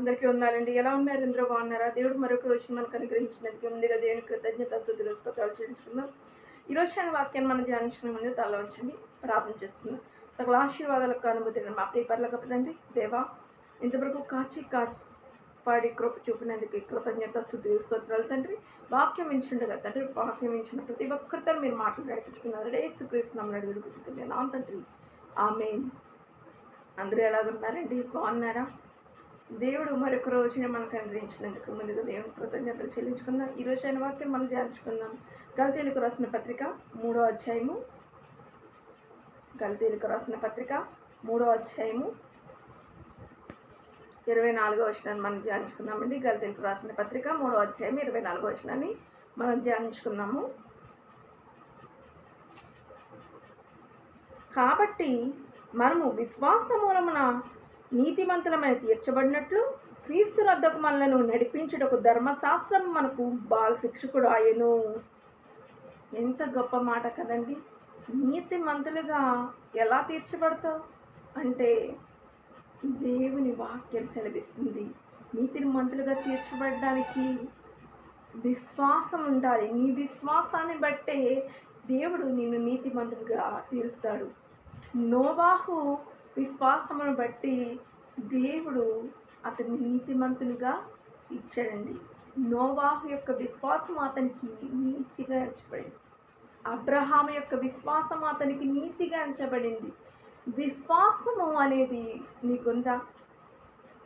అందరికీ ఉన్నారండి ఎలా ఉన్నారు? ఇందులో బాగున్నారా? దేవుడు మరొక రోజు మనకు అనుగ్రహించినందుకు ముందుగా దేవుని కృతజ్ఞత స్థుతులు స్తోత్రాలు చెల్లించుకుందాం. ఈ రోజు ఆయన వాక్యాన్ని మనం ధ్యానించిన ముందు తల ఉంచండి ప్రార్థన చేసుకుందాం. సకల ఆశీర్వాదాలకు అనుమతి మా ప్రియపర్లకు తండ్రి దేవా ఇంతవరకు కాచి కాచి పాడి కృప చూపినందుకు కృతజ్ఞత స్థుతి స్తోత్రాలు తండ్రి. వాక్యం వించుండగా తండ్రి వాక్యం ఇచ్చిన ప్రతి ఒక్కరితో మీరు మాటలు నడిపించుకున్నారు రేస్తు అడుగుతుంది నా తండ్రి. ఆమె అందరూ ఎలాగున్నారండి? బాగున్నారా? దేవుడు మరొక రోజున మనకు అనుగ్రహించినందుకు ముందుగా దేవుని కృతజ్ఞతలు చెల్లించుకుందాం. ఈ రోజు అయిన వాక్యం మనం ధ్యానించుకుందాం. గల్తీలకు రాసిన పత్రిక మూడో అధ్యాయము. గల్తీలకు రాసిన పత్రిక మూడో అధ్యాయము. ఇరవై నాలుగో వచనాన్ని మనం ధ్యానించుకుందామండి. గల్తీలకు రాసిన పత్రిక మూడో అధ్యాయం ఇరవై నాలుగో వచనాన్ని మనం ధ్యానించుకుందాము. కాబట్టి మనము విశ్వాస మూలమున నీతిమంతులమైన తీర్చబడినట్లు క్రీస్తు రద్దకు మనలను నడిపించుటకు ధర్మశాస్త్రం మనకు బాల శిక్షకుడు ఆయను. ఎంత గొప్ప మాట కదండి. నీతిమంతులుగా ఎలా తీర్చబడతావు? అంటే దేవుని వాక్యం సెలవిస్తుంది. నీతిమంతులుగా తీర్చబడడానికి విశ్వాసం ఉండాలి. నీ విశ్వాసాన్ని బట్టే దేవుడు నిన్ను నీతిమంతులుగా తీరుస్తాడు. నోవాహు విశ్వాసమును బట్టి దేవుడు అతన్ని నీతిమంతునిగా ఇచ్చాడండి. నోవాహు యొక్క విశ్వాసం అతనికి నీతిగా ఎంచబడింది. అబ్రహాం యొక్క విశ్వాసం అతనికి నీతిగా ఎంచబడింది. విశ్వాసము అనేది నీకుందా?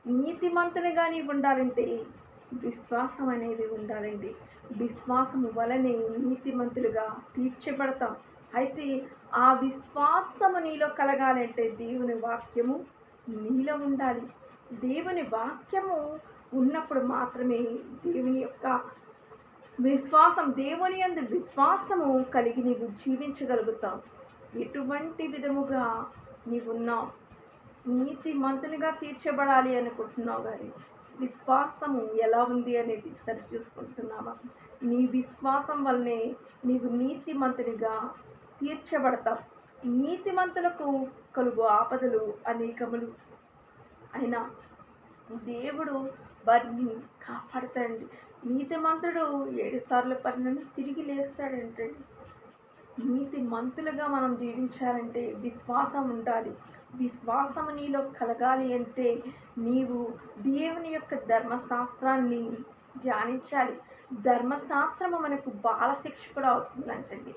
నీతిమంతునిగా నీవు ఉండాలంటే విశ్వాసం అనేది ఉండాలండి. విశ్వాసము వలనే నీతిమంతులుగా తీర్చబడతాం. అయితే ఆ విశ్వాసము నీలో కలగాలంటే దేవుని వాక్యము నీలో ఉండాలి. దేవుని వాక్యము ఉన్నప్పుడు మాత్రమే దేవుని యొక్క విశ్వాసం దేవుని అందు విశ్వాసము కలిగి నీవు జీవించగలుగుతావు. ఎటువంటి విధముగా నీవున్నావు నీతి మంతునిగా తీర్చబడాలి అనుకుంటున్నావు కానీ విశ్వాసము ఎలా ఉంది అనేది సరి చూసుకుంటున్నావా? నీ విశ్వాసం వల్లనే నీవు నీతిమంతునిగా తీర్చబడతాం. నీతిమంతులకు కలుగు ఆపదలు అనేకములు. అయినా దేవుడు వారిని కాపాడతాడండి. నీతిమంతుడు ఏడు సార్లు పడిన తిరిగి లేస్తాడంటండి నీతి మంతులుగా మనం జీవించాలంటే విశ్వాసం ఉండాలి. విశ్వాసం నీలో కలగాలి అంటే నీవు దేవుని యొక్క ధర్మశాస్త్రాన్ని ధ్యానించాలి. ధర్మశాస్త్రము మనకు బాలశిక్షకుడు కూడా అవుతుందంటండి.